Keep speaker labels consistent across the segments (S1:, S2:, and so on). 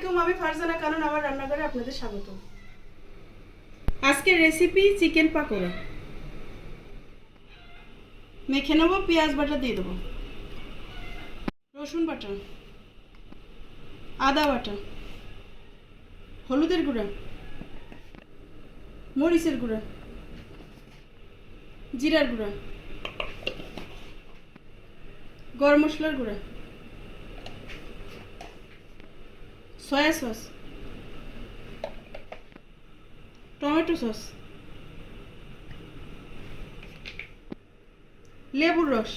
S1: আলাইকুম, আমি ফারজানা কানন, আমার রান্নাঘরে আপনাদের স্বাগত। আজকের রেসিপি চিকেন পাকোড়া। মেখে নেব, পেঁয়াজ বাটা দিয়ে দেবো। রসুন বাটা, আদা বাটা, হলুদের গুঁড়া, মরিচের গুঁড়া, জিরার গুঁড়া, গরম মশলার গুঁড়া। সয়া সস টমেটো সস লেবুর রস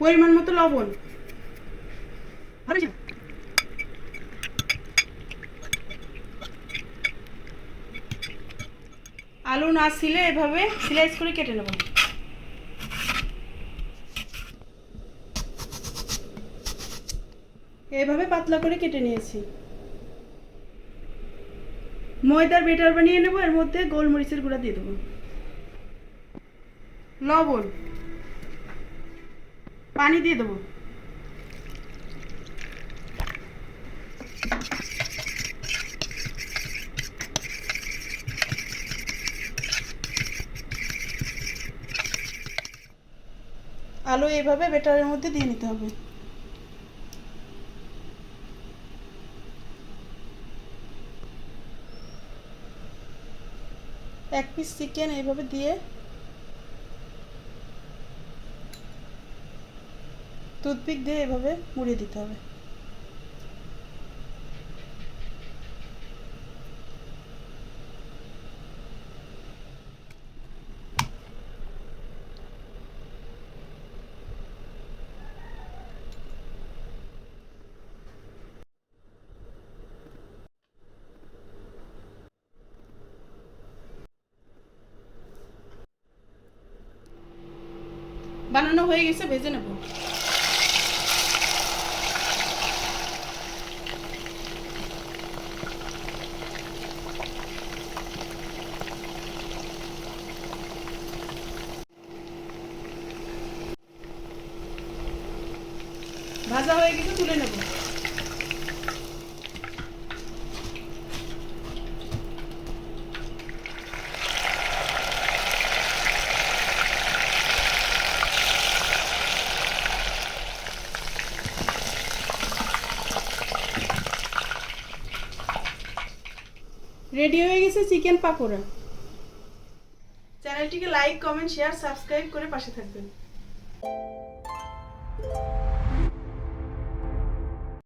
S1: পরিমাণ মতো লবণ। আলু না ছিলে এভাবে স্লাইস করে কেটে নেব। এভাবে পাতলা করে কেটে নিয়েছি। ময়দার বেটার বানিয়ে নেব, এর মধ্যে গোলমরিচের গুঁড়া দিয়ে দেবো। লবণ। পানি দিয়ে দেবো। আলু এইভাবে বেটারের মধ্যে দিয়ে নিতে হবে। এক পিস চিকেন এইভাবে দিয়ে টুথপিক দিয়ে এভাবে মুড়িয়ে দিতে হবে। বানানো হয়ে গেছে ভেজে নেব। ভাজা হয়ে গেছে তুলে নেব। রেডি হয়ে গেছে চিকেন পাকোড়া। চ্যানেলটিকে লাইক কমেন্ট শেয়ার সাবস্ক্রাইব করে পাশে থাকবেন।